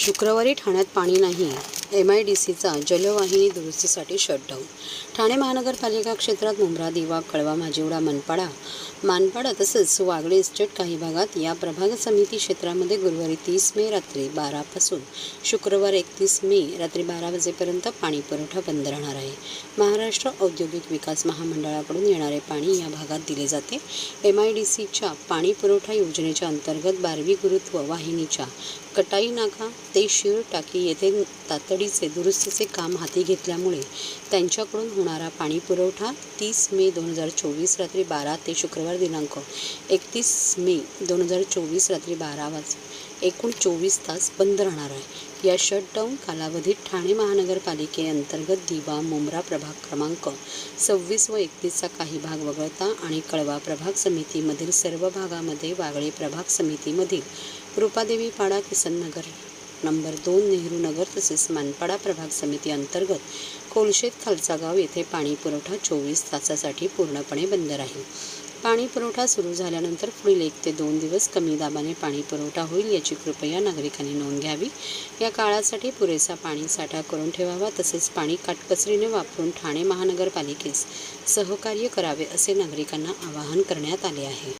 शुक्रवारी ठाण्यात पाणी नाही. एम आय डी सीचा जलवाहिनी दुरुस्तीसाठी शटडाऊन ठाणे महानगरपालिका क्षेत्रात मुंब्रा दिवा कळवा माजिवडा मनपाडा मानपाडा तसंच वागळे इस्टेट काही भागात या प्रभाग समिती क्षेत्रामध्ये गुरुवारी तीस मे रात्री बारापासून शुक्रवार एकतीस मे रात्री बारा वाजेपर्यंत पाणी पुरवठा बंद राहणार आहे. महाराष्ट्र औद्योगिक विकास महामंडळाकडून येणारे पाणी या भागात दिले जाते. एम आय डी सीच्या पाणी पुरवठा योजनेच्या अंतर्गत बारवी गुरुत्व वाहिनीच्या कटाई नाका ते शिर टाकी येथे तातडीचे दुरुस्तीचे काम हाती घेतल्यामुळे त्यांच्याकडून होणारा पाणी पुरवठा तीस मे दोन हजार चोवीस रात्री बारा ते शुक्रवार दिनांक एकतीस मे दोन हजार चोवीस रात्री बारा वाज एकूण चोवीस तास बंद राहणार आहे. या शटडाऊन कालावधीत ठाणे महानगरपालिकेअंतर्गत दिवा मुंब्रा प्रभाग क्रमांक सव्वीस व एकतीसचा काही भाग वगळता आणि कळवा प्रभाग समितीमधील सर्व भागामध्ये वागळे प्रभाग समितीमधील रूपादेवी पाडा किसननगर नंबर दोन नेहरू नगर तसेच मानपाडा प्रभाग समिती अंतर्गत कोलशेत खालचा गाव येथे पाणी पुरवठा चोवीस तासासाठी पूर्णपणे बंद राहील. पाणी पुरवठा सुरू झाल्यानंतर पुढील एक ते दोन दिवस कमी दाबाने पाणी पुरवठा होईल याची कृपया नागरिकांनी नोंद घ्यावी. या काळासाठी पुरेसा पाणी साठा करून ठेवावा तसेच पाणी काटकसरीने वापरून ठाणे महानगरपालिकेस सहकार्य करावे असे नागरिकांना आवाहन करण्यात आले आहे.